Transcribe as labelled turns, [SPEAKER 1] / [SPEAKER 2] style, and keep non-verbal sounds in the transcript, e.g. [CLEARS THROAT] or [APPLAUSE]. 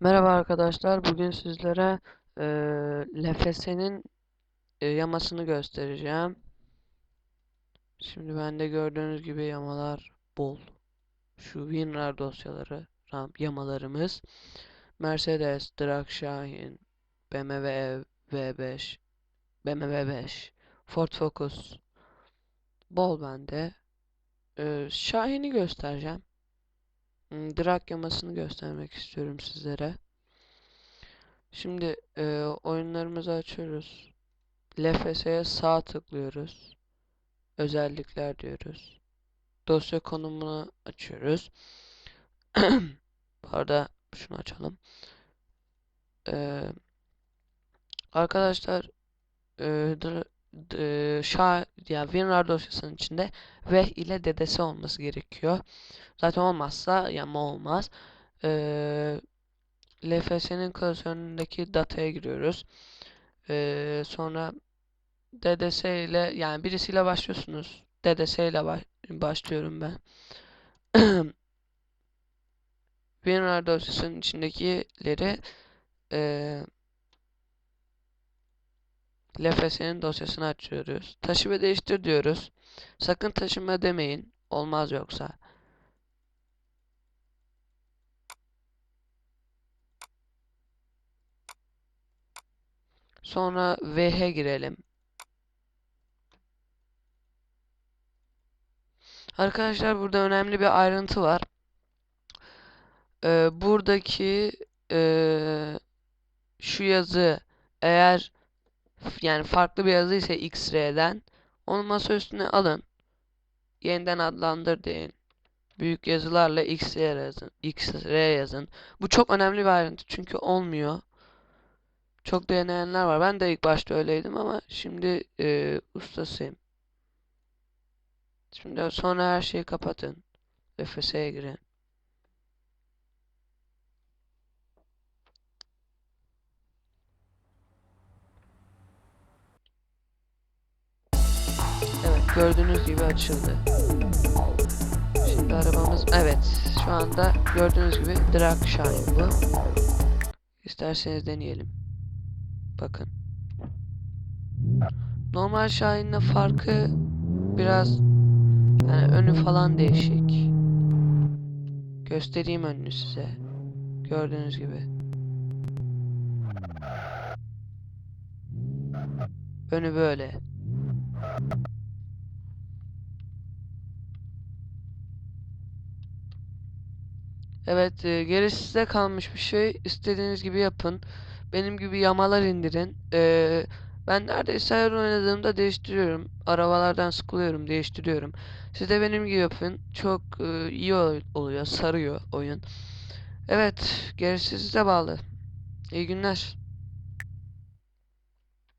[SPEAKER 1] Merhaba arkadaşlar. Bugün sizlere eee LFS'nin e, yamasını göstereceğim. Şimdi bende gördüğünüz gibi yamalar bol. Şu WinRAR dosyaları, RAM yamalarımız. Mercedes, Dragshahin, BMW V5, BMW 5, Ford Focus. Bol bende. Eee Şahin'i göstereceğim. Drag yamasını göstermek istiyorum sizlere. Şimdi e, oyunlarımızı açıyoruz. LFS'ye sağ tıklıyoruz. Özellikler diyoruz. Dosya konumunu açıyoruz. [CLEARS THROAT] Bu arada şunu açalım. Ee, arkadaşlar e, şa ya WinRAR dosyasının içinde V ile dedesi olması gerekiyor. Zaten olmazsa yama olmaz. Ee, LFS'nin klasöründeki dataya giriyoruz. Ee, sonra DDS ile yani birisiyle başlıyorsunuz. DDS ile baş- başlıyorum ben. [CLEARS THROAT] WinRAR dosyasının içindekileri eee LFS'nin dosyasını açıyoruz. Taşı ve değiştir diyoruz. Sakın taşıma demeyin. Olmaz yoksa. Sonra VH girelim. Arkadaşlar burada önemli bir ayrıntı var. Ee, buradaki ee, şu yazı eğer yani farklı bir yazı ise X-Ray'den onu masa üstüne alın. Yeniden adlandır deyin. Büyük yazılarla X-Ray yazın. X-Ray yazın. Bu çok önemli bir ayrıntı çünkü olmuyor. Çok deneyenler var. Ben de ilk başta öyleydim ama şimdi e, ustasıyım. Şimdi sonra her şeyi kapatın. LFS'ye girin. Gördüğünüz gibi açıldı. Şimdi arabamız evet şu anda gördüğünüz gibi drag shine bu. İsterseniz deneyelim. Bakın. Normal Shine'la farkı biraz yani önü falan değişik. Göstereyim önünü size. Gördüğünüz gibi. Önü böyle. Evet, e, gerisi size kalmış bir şey. İstediğiniz gibi yapın. Benim gibi yamalar indirin. E, ben neredeyse her oynadığımda değiştiriyorum. Arabalardan sıkılıyorum, değiştiriyorum. Siz de benim gibi yapın. Çok e, iyi ol- oluyor, sarıyor oyun. Evet, gerisi size bağlı. İyi günler.